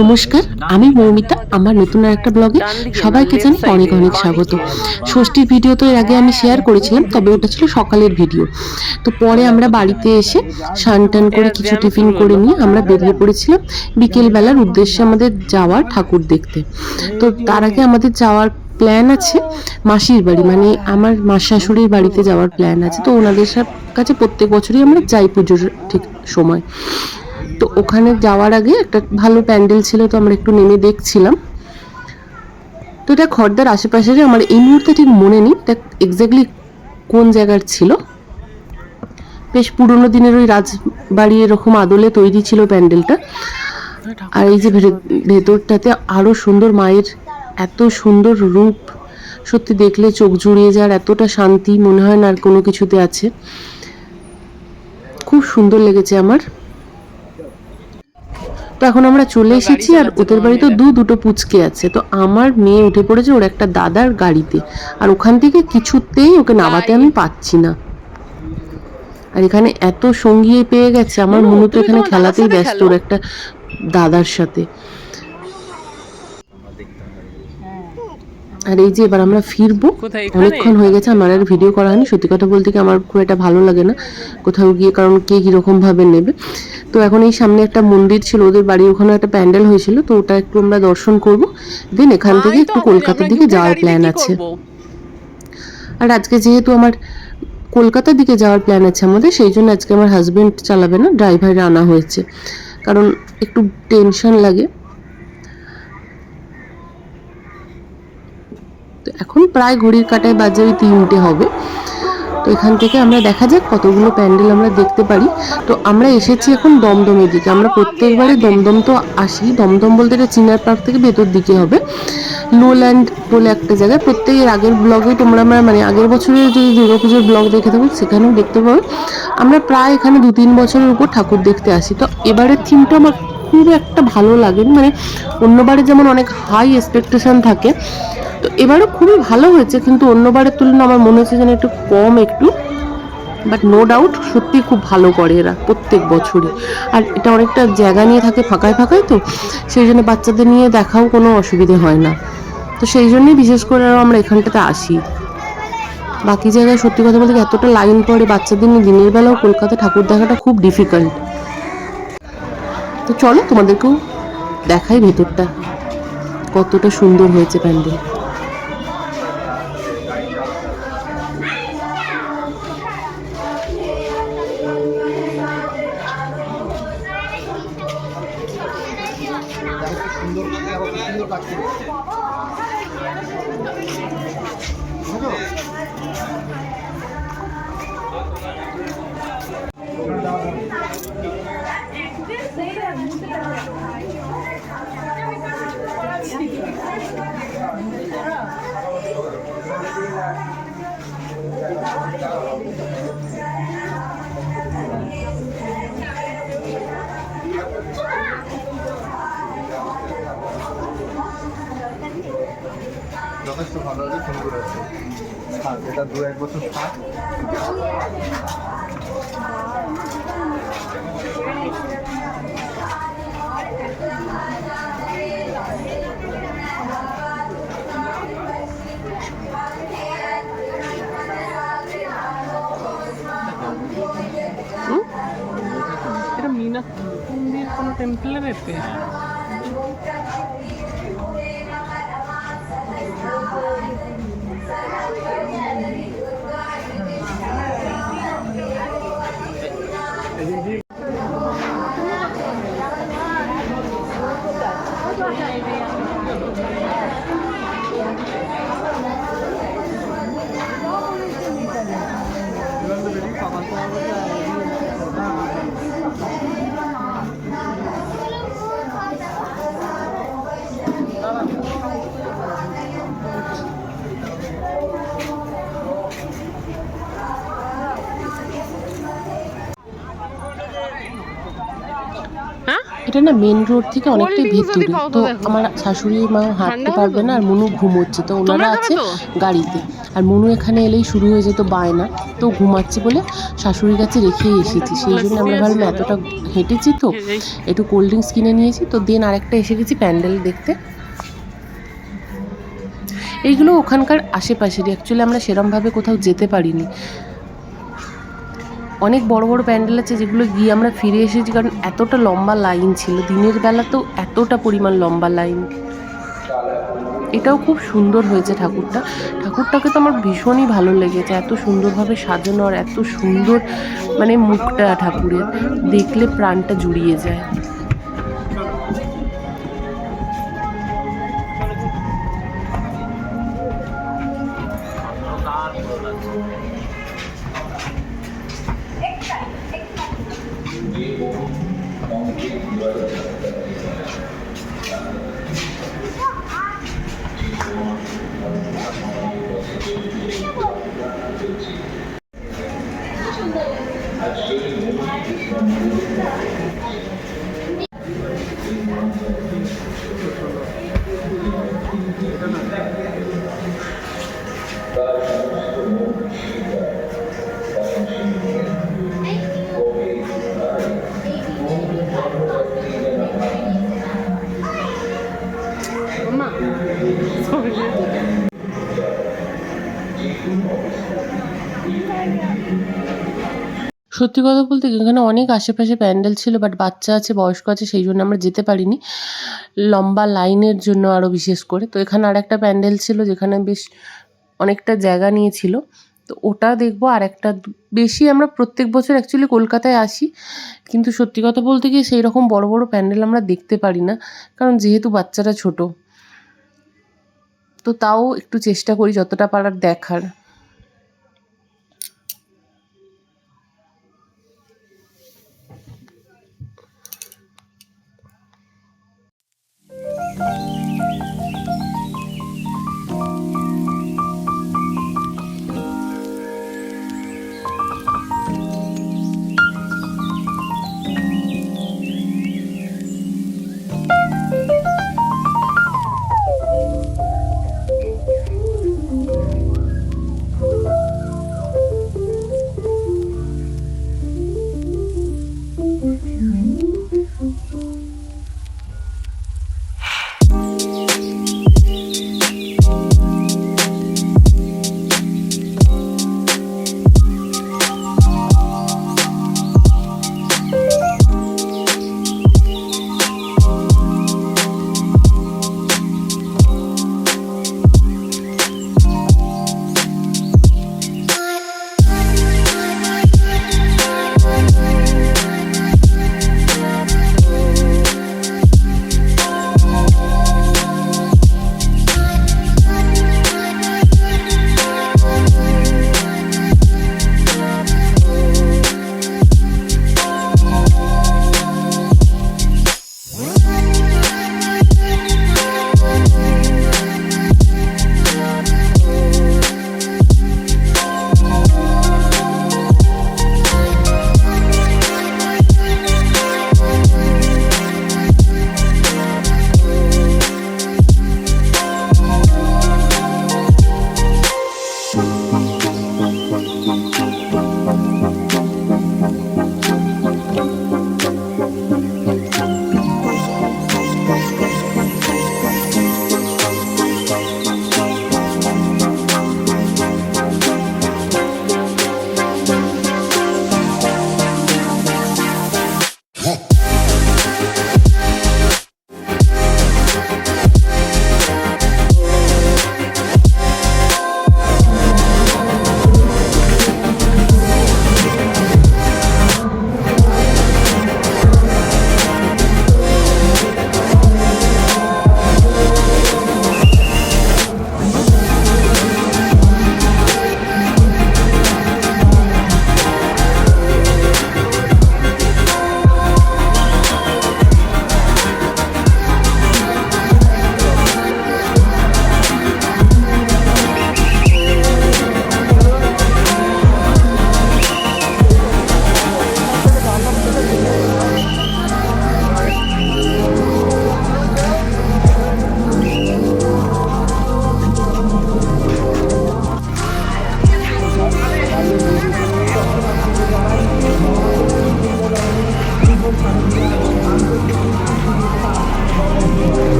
নমস্কার, আমি মৌমিতা, আমার নতুন একটা ব্লগে সবাইকে জানি অনেক অনেক স্বাগত। ষষ্ঠীর ভিডিও তো এর আগে আমি শেয়ার করেছিলাম, তবে ওটা ছিল সকালের ভিডিও। তো পরে আমরা বাড়িতে এসে স্নান টান করে কিছু টিফিন করে নিয়ে আমরা বেরিয়ে পড়েছিলাম বিকেলবেলার উদ্দেশ্যে আমাদের যাওয়ার ঠাকুর দেখতে। তো তার আগে আমাদের যাওয়ার প্ল্যান আছে মাসির বাড়ি মানে আমার মা শাশুড়ির বাড়িতে যাওয়ার প্ল্যান আছে। তো ওনাদের কাছে প্রত্যেক বছরই আমরা যাই পুজোর ঠিক সময়। তো ওখানে যাওয়ার আগে একটা ভালো প্যান্ডেল ছিল, তো আমরা একটু নেমে দেখছিলাম। তো এটা খড়দার আশেপাশেরই আমার এই মুহূর্তে ঠিক মনে নেই এটা এক্স্যাক্টলি কোন জায়গার ছিল। বেশ পুরোনো দিনের ওই রাজবাড়ি এরকম আদলে তৈরি ছিল প্যান্ডেলটা। আর এই যে ভেতরটাতে আরও সুন্দর মায়ের এত সুন্দর রূপ। সত্যি দেখলে চোখ জুড়িয়ে যাওয়ার এতটা শান্তি, মনে হয় না আর কোনো কিছুতে আছে। খুব সুন্দর লেগেছে আমার। তো এখন আমরা চলে এসেছি আর ওদের বাড়িতে দু দুটো পুচকে আছে। তো আমার মেয়ে উঠে পড়েছে ওর একটা দাদার গাড়িতে। আর ওখান থেকে কিছুতেই ওকে নামাতে আমি পাচ্ছি না। আর এখানে এত সঙ্গী পেয়ে গেছে। আমার মনে তো এখানে খেলাতেই ব্যস্ত ওর একটা দাদার সাথে। আর এই যে এবার আমরা ফিরবো অনেকক্ষণ হয়ে গেছে আমার আর ভিডিও করা হয়নি। সত্যি কথা বলতে কি আমার খুব একটা ভালো লাগে না কোথাও গিয়ে কারণ কে কীরকম ভাবে নেবে। তো এখন এই সামনে একটা মন্দির ছিল ওদের বাড়ির ওখানে একটা প্যান্ডেল হয়েছিল তো ওটা একটু আমরা দর্শন করব। দেন এখান থেকে একটু কলকাতার দিকে যাওয়ার প্ল্যান আছে। আর আজকে যেহেতু আমার কলকাতার দিকে যাওয়ার প্ল্যান আছে আমাদের সেই জন্য আজকে আমার হাজবেন্ড চালাবে না ড্রাইভার আনা হয়েছে। কারণ একটু টেনশন লাগে। তো এখন প্রায় ঘড়ির কাটায় বাজে ওই তিনটে হবে। তো এখান থেকে আমরা দেখা যাক কতগুলো প্যান্ডেল আমরা দেখতে পারি। তো আমরা এসেছি এখন দমদমের দিকে। আমরা প্রত্যেকবারে দমদম তো আসি। দমদম বলতে এটা চিনার পার্ক থেকে ভেতর দিকে হবে। লোল্যান্ড বলে একটা জায়গায় প্রত্যেকের আগের ব্লগে তোমরা আমরা মানে আগের বছরের যদি দুর্গাপুজোর ব্লগ দেখে থাকো, সেখানেও দেখতে পাবো আমরা প্রায় এখানে দু তিন বছরের উপর ঠাকুর দেখতে আসি। তো এবারের থিমটা আমার খুব একটা ভালো লাগে মানে অন্যবারে যেমন অনেক হাই এক্সপেকটেশন থাকে তো এবারও খুবই ভালো হয়েছে, কিন্তু অন্যবারের তুলনায় আমার মনে হচ্ছে যেন একটু কম একটু। বাট নো ডাউট সত্যি খুব ভালো করে এরা প্রত্যেক বছরই। আর এটা অনেকটা জায়গা নিয়ে থাকে ফাঁকায় ফাঁকায় তো, সেই জন্য বাচ্চাদের নিয়ে দেখাও কোনো অসুবিধে হয় না। তো সেই জন্যই বিশেষ করে আরও আমরা এখানটাতে আসি। বাকি জায়গায় সত্যি কথা বলতে এতটা লাইন পড়ে বাচ্চাদের নিয়ে দিনের বেলাও কলকাতা ঠাকুর দেখাটা খুব ডিফিকাল্ট তো চলো তোমাদেরকেও দেখাই ভেতরটা। কতটা সুন্দর হয়েছে প্যান্ডেল। 맞아. যথেষ্ট ভালো আছে সুন্দর আছে থাক এটা দু এক বছর থাক। এটা মীনা টেম্পলের এতে? এটা না মেন রোড থেকে অনেকটাই ভিতরে তো তো আমার শাশুড়ি মা হাঁটতে পারবে না আর মনু ঘুমোচ্ছে তো ওনারা আছে গাড়িতে। আর মনু এখানে এলেই শুরু হয়ে যেত বায়না তো ঘুমাচ্ছে বলে শাশুড়ির কাছে রেখেই এসেছি। সেই জন্য আমরা ভাবলাম এতটা হেঁটেছি তো একটু কোল্ড ড্রিঙ্কস কিনে নিয়েছি তো দেন আরেকটা এসে গেছি প্যান্ডেল দেখতে। এইগুলো ওখানকার আশেপাশেরই। অ্যাকচুয়ালি আমরা সেরমভাবে কোথাও যেতে পারিনি। অনেক বড় বড় প্যান্ডেল আছে যেগুলো গিয়ে আমরা ফিরে এসেছি, কারণ এতটা লম্বা লাইন ছিল। দিনের বেলা তো এতটা পরিমাণ লম্বা লাইন। এটাও খুব সুন্দর হয়েছে ঠাকুরটা। ঠাকুরটাকে তো আমার ভীষণই ভালো লেগেছে। এত সুন্দরভাবে সাজানো আর এত সুন্দর মানে মুখটা ঠাকুরের। দেখলে প্রাণটা জুড়িয়ে যায়। সত্যি কথা বলতে এখানে অনেক আশেপাশে প্যান্ডেল ছিল বাট বাচ্চা আছে, বয়স্ক আছে, সেই জন্য আমরা যেতে পারিনি। লম্বা লাইনের জন্য আরও বিশেষ করে। তো এখানে আর একটা প্যান্ডেল ছিল, যেখানে বেশ অনেকটা জায়গা নিয়েছিল। তো ওটা দেখব আর একটা বেশি আমরা প্রত্যেক বছর অ্যাকচুয়ালি কলকাতায় আসি। কিন্তু সত্যি কথা বলতে গিয়ে সেই রকম বড় বড় প্যান্ডেল আমরা দেখতে পারি না, কারণ যেহেতু বাচ্চারা ছোট। তো তাও একটু চেষ্টা করি যতটা পারার দেখার।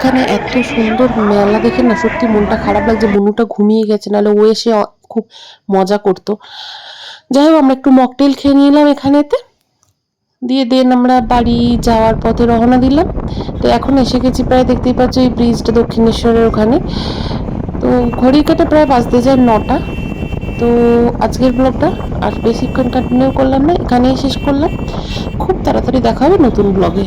এখানে এত সুন্দর মেলা দেখে না সত্যি মনটা খারাপ লাগছে, বনুটা ঘুমিয়ে গেছে, নাহলে ও এসে খুব মজা করতো। যাই হোক, আমরা একটু মকটেল খেয়ে নিলাম এখানেতে। দিয়ে দেন আমরা বাড়ি যাওয়ার পথে রওনা দিলাম। তো এখন এসে গেছি প্রায়, দেখতেই পাচ্ছ এই ব্রিজটা দক্ষিণেশ্বরের ওখানে। তো ঘড়ি কাটে প্রায় বাজতে যায় নটা। তো আজকের ব্লগটা আর বেশিক্ষণ কন্টিনিউ করলাম না, এখানেই শেষ করলাম। খুব তাড়াতাড়ি দেখা হবে নতুন ব্লগে